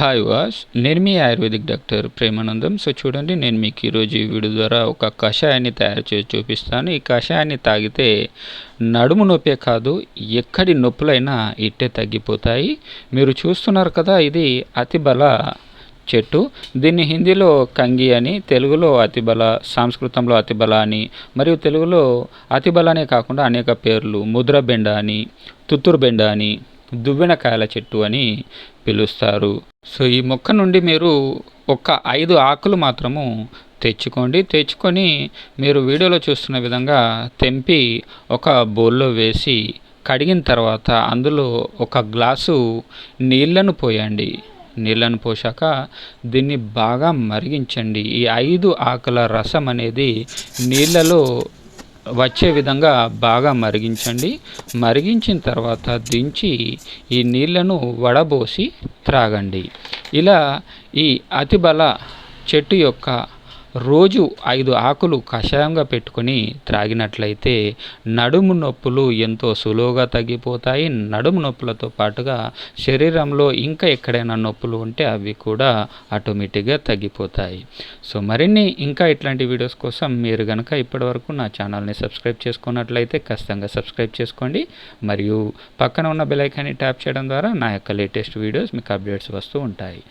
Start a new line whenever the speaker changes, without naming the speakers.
Hi వాస్ నేను మీ ఆయుర్వేదిక్ డాక్టర్ ప్రేమానందం. సో చూడండి నేను మీకు ఈరోజు ఈ వీడియో ద్వారా ఒక కషాయాన్ని తయారు చేసి చూపిస్తాను. ఈ కషాయాన్ని తాగితే నడుము నొప్పే కాదు ఎక్కడి నొప్పులైనా ఇట్టే తగ్గిపోతాయి. మీరు చూస్తున్నారు కదా ఇది అతిబల చెట్టు. దీన్ని హిందీలో కంగి అని తెలుగులో అతిబల సంస్కృతంలో అతిబల అని మరియు తెలుగులో అతిబల అనే కాకుండా అనేక పేర్లు. ముద్రబెండ అని తుత్తూరు బెండ అని దువ్వెనకాయల చెట్టు అని పిలుస్తారు. సో ఈ మొక్క నుండి మీరు ఒక ఐదు ఆకులు మాత్రము తెచ్చుకోండి. తెచ్చుకొని మీరు వీడియోలో చూస్తున్న విధంగా తెంపి ఒక బౌల్లో వేసి కడిగిన తర్వాత అందులో ఒక గ్లాసు నీళ్ళను పోయండి. నీళ్ళను పోసాక దీన్ని బాగా మరిగించండి. ఈ ఐదు ఆకుల రసం అనేది నీళ్ళలో వచ్చే విధంగా బాగా మరిగించండి. మరిగించిన తర్వాత దించి ఈ నీళ్ళను వడబోసి త్రాగండి. ఇలా ఈ అతిబల చెట్టు యొక్క రోజు ఐదు ఆకులు కషాయంగా పెట్టుకొని త్రాగినట్లయితే నడుము నొప్పులు ఎంతో సులువుగా తగ్గిపోతాయి. నడుము నొప్పులతో పాటుగా శరీరంలో ఇంకా ఎక్కడైనా నొప్పులు ఉంటే అవి కూడా ఆటోమేటిక్గా తగ్గిపోతాయి. సో మరిన్ని ఇంకా ఇట్లాంటి వీడియోస్ కోసం మీరు కనుక ఇప్పటివరకు నా ఛానల్ని సబ్స్క్రైబ్ చేసుకున్నట్లయితే ఖచ్చితంగా సబ్స్క్రైబ్ చేసుకోండి. మరియు పక్కన ఉన్న బెలైకాన్ని ట్యాప్ చేయడం ద్వారా నా యొక్క లేటెస్ట్ వీడియోస్ మీకు అప్డేట్స్ వస్తూ ఉంటాయి.